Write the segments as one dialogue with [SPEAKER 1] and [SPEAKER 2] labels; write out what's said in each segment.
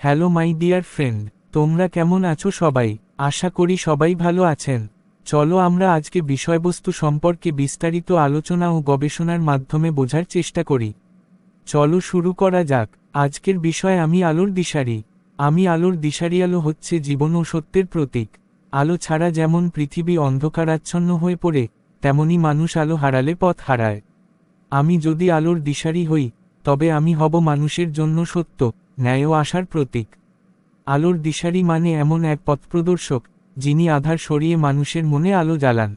[SPEAKER 1] Hello my dear friend, তোমরা কেমন আছো সবাই? আশা করি সবাই ভালো আছেন। চলো আমরা আজকে বিষয়বস্তু সম্পর্কে বিস্তারিত আলোচনা ও গবেষণার মাধ্যমে বোঝার চেষ্টা করি। চলো শুরু করা যাক। আজকের বিষয় আমি আলোর দিশারি। আমি আলোর দিশারি আলো হচ্ছে জীবন ও সত্যের প্রতীক। আলো ছাড়া যেমন পৃথিবী অন্ধকারাচ্ছন্ন হয়ে পড়ে, তেমনি মানুষ আলো হারালে পথ হারায়। আমি যদি আলোর দিশারি হই, তবে আমি হব মানুষের জন্য সত্য। ন্যায় ও আশার প্রতীক। আলোর দিশারি মানে এমন এক পথপ্রদর্শক, যিনি আধার সরিয়ে মানুষের মনে আলো জ্বালান।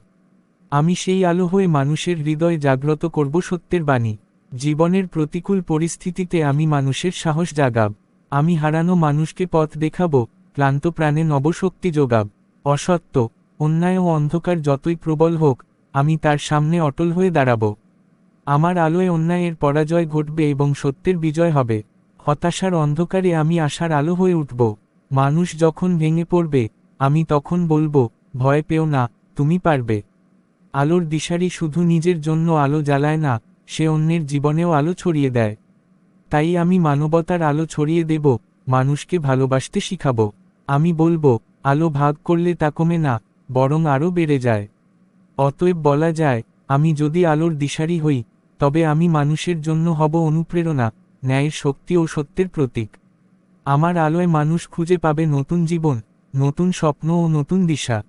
[SPEAKER 1] আমি সেই আলো হয়ে মানুষের হৃদয় জাগ্রত করব সত্যের বাণী। জীবনের প্রতিকূল পরিস্থিতিতে আমি মানুষের সাহস জাগাব। আমি হারানো মানুষকে পথ দেখাব, ক্লান্ত প্রাণে নবশক্তি যোগাব। অসত্য, অন্যায় ও অন্ধকার যতই প্রবল হোক, আমি তার সামনে অটল হয়ে দাঁড়াব। আমার আলোয় অন্যায়ের পরাজয় ঘটবে এবং সত্যের বিজয় হবে। হতাশার অন্ধকারে আমি আশার আলো হয়ে উঠব। মানুষ যখন ভেঙে পড়বে, আমি তখন বলব, ভয় পেও না, তুমি পারবে। আলোর দিশারি শুধু নিজের জন্য আলো জ্বালায় না, সে অন্যের জীবনেও আলো ছড়িয়ে দেয়। তাই আমি মানবতার আলো ছড়িয়ে দেব, মানুষকে ভালোবাসতে শিখাব। আমি বলব, আলো ভাগ করলে তা কমে না, বরং আরও বেড়ে যায়। অতএব বলা যায়, আমি যদি আলোর দিশারি হই, তবে আমি মানুষের জন্য হব অনুপ্রেরণা। ন্যায়ের শক্তি ও সত্যের প্রতীক। আমার আলোয় মানুষ খুঁজে পাবে নতুন জীবন, নতুন স্বপ্ন ও নতুন দিশা।